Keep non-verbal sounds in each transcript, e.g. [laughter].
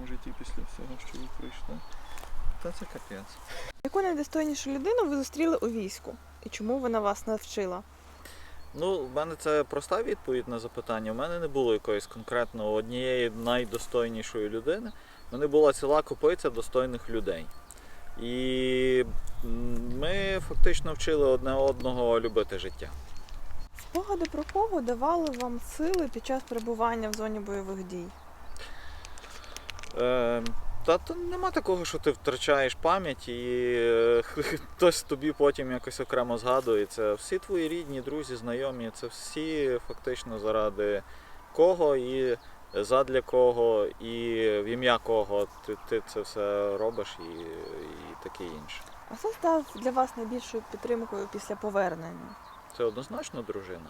своєму житті після всього, що ви пройшли. Та це капець. Яку найдостойнішу людину ви зустріли у війську? І чому вона вас навчила? Ну, в мене це проста відповідь на запитання. У мене не було якоїсь конкретно однієї найдостойнішої людини. У мене була ціла копиця достойних людей. І ми фактично вчили одне одного любити життя. Спогади про кого давали вам сили під час перебування в зоні бойових дій? Е, та то нема такого, що ти втрачаєш пам'ять і е, [laughs] хтось тобі потім якось окремо згадує. Це всі твої рідні, друзі, знайомі, це всі фактично заради кого і задля кого, і в ім'я кого ти, ти це все робиш і, і таке інше. А хто став для вас найбільшою підтримкою після повернення? Це однозначно дружина.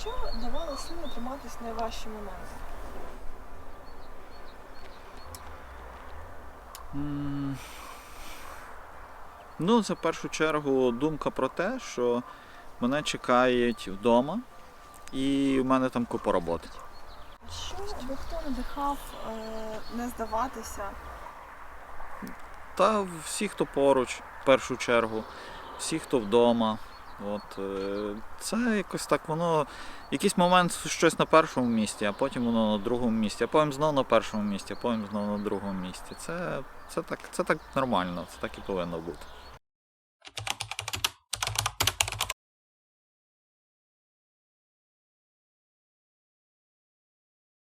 Що давало сили триматись найважчі моменти? Ну, це в першу чергу думка про те, що мене чекають вдома, і в мене там купа роботи. Що або хто надихав е, не здаватися? Та всі, хто поруч, в першу чергу, всі, хто вдома. От, е, це якось так воно. Якийсь момент щось на першому місці, а потім воно на другому місці, а потім знову на першому місці, а потім знову на другому місці. Це, це, так, це так нормально, це так і повинно бути.